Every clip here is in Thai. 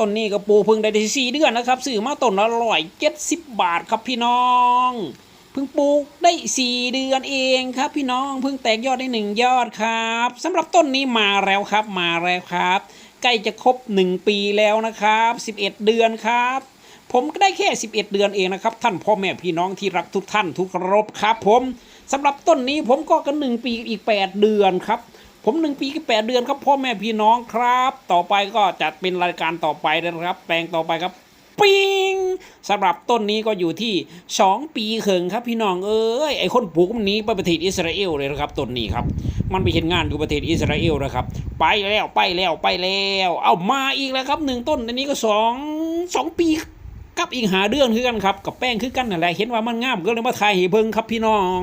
ต้นนี้ก็ปลูกพิ่งได้ที่สี่เดือนนะครับซื้อมาต้นละร้อยเจ็ดสิบบาทครับพี่น้องเพิ่งปลูกได้สี่เดือนเองครับพี่น้องเพิ่งแตกยอดได้หนึ่งยอดครับสำหรับต้นนี้มาแล้วครับมาแล้วครับ ใกล้จะครบหนึ่งปีแล้วนะครับสิบเอ็ดเดือนครับผมก็ได้แค่ 11 เดือนเองนะครับ ท่านพ่อแม่พี่น้องที่รักทุกท่านทุกรพครับ ผมสำหรับต้นนี้ผมก็กันหนึ่งปีอีก 8 เดือนครับ ผมหนึ่งปีกับแปดเดือนครับพ่อแม่พี่น้องครับ ต่อไปก็จะเป็นรายการต่อไปนะครับ แปลงต่อไปครับ ปิงสำหรับต้นนี้ก็อยู่ที่2ปีเขิงครับพี่น้องเอ้ยไอคนปลูกมันนี้ไปประเทศอิสราเอลเลยนะครับต้นนี้ครับ มันไปเห็นงานอยู่ประเทศอิสราเอลนะครับ ไปแล้วไปแล้วไปแล้ว เอามาอีกแล้วครับหนึ่งต้นอันนี้ก็สองสองปีกับอีกหาเดือนคือกันครับกับแป้งคือกันนั่นแหละเห็นว่ามันงามก็เลยมาถ่ายให้เบิ่งครับพี่น้อง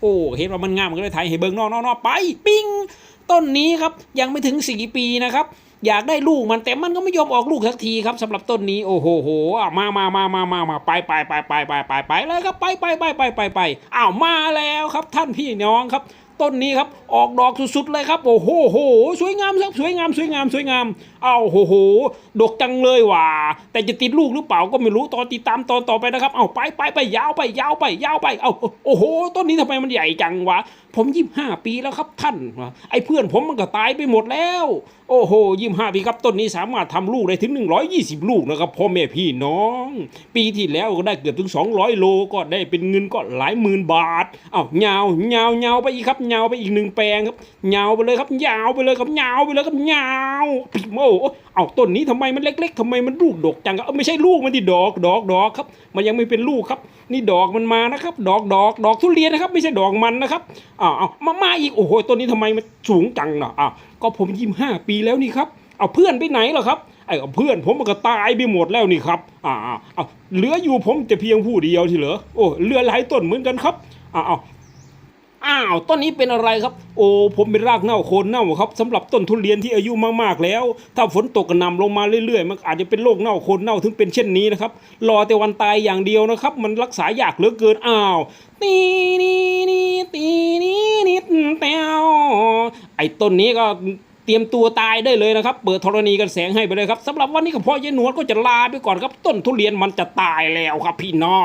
โอ้เห็นว่ามันงามก็เลยถ่ายให้เบิ่งนอกๆๆไปปิ้ง ต้นนี้ครับยังไม่ถึงสี่ปีนะครับ อยากได้ลูกมันแต่มันก็ไม่ยอมออกลูกสักทีครับสำหรับต้นนี้โอ้โหโหมามามามามามาไปไปไปไปไปไปไปเลยครับไปไปไปไปไปไปอ้าวมาแล้วครับท่านพี่น้องครับต้นนี้ครับออกดอกสุดๆเลยครับโอ้โหโหสวยงามครับสวยงามสวยงามสวยงามเอาโหโหดกจังเลยว่ะแต่จะติดลูกหรือเปล่าก็ไม่รู้ตอนติดตามตอนต่อไปนะครับเอาไปไปไปยาวไปยาวไปยาวไปเอาโอ้โหต้นนี้ทำไมมันใหญ่จังวะ ผมยี่ห้าปีแล้วครับท่านไอ้เพื่อนผมมันก็ตายไปหมดแล้ว โอ้โหยี่ห้าปีครับต้นนี้สามารถทำลูกได้ถึง 120 ลูกนะครับพ่อแม่พี่น้อง ปีที่แล้วก็ได้เกือบถึง 200 โลก็ได้เป็นเงินก็หลายหมื่นบาทอ้าวยาวยาวยาวไปอีกครับยาวไปอีกหนึ่งแปลงครับยาวไปเลยครับยาวไปเลยครับยาวไปเลยครับยาวพี่โมเอาต้นนี้ทำไมมันเล็ก ๆทำไมมันลูกดกจังครับเอ้าไม่ใช่ลูกมันที่ดอกดอกดอกครับ มันยังไม่เป็นลูกครับ นี่ดอกมันมานะครับ ดอกดอกดอกทุเรียนนะครับ ไม่ใช่ดอกมันนะครับอ้าวอ้าวมามาอีกโอ้โหต้นนี้ทำไมมันสูงจังเนาะอ้าวก็ผมยี่ห้าปีแล้วนี่ครับเอาเพื่อนไปไหนเหรอครับไอ้เพื่อนผมมันก็ตายไปหมดแล้วนี่ครับอ่าอ่าเอาเหลืออยู่ผมแต่เพียงผู้เดียวที่เหลือโอ้เหลือหลายต้นเหมือนกันครับอ้าวอ้าวต้นนี้เป็นอะไรครับ โอ้ผมเป็นรากเน่าโคนเน่าครับสำหรับต้นทุเรียนที่อายุมากๆแล้ว ถ้าฝนตกกระนำลงมาเรื่อยๆ มันอาจจะเป็นโรคเน่าโคนเน่าถึงเป็นเช่นนี้นะครับรอแต่วันตายอย่างเดียวนะครับ มันรักษายากเหลือเกินอ้าวตีนี่นี่ตีนี่ แต้วไอ้ต้นนี้ก็เตรียมตัวตายได้เลยนะครับ เปิดธรณีกันแสงให้ไปเลยครับสำหรับวันนี้กับพ่อเยนหนวดก็จะลาไปก่อนครับ ต้นทุเรียนมันจะตายแล้วครับพี่น้อง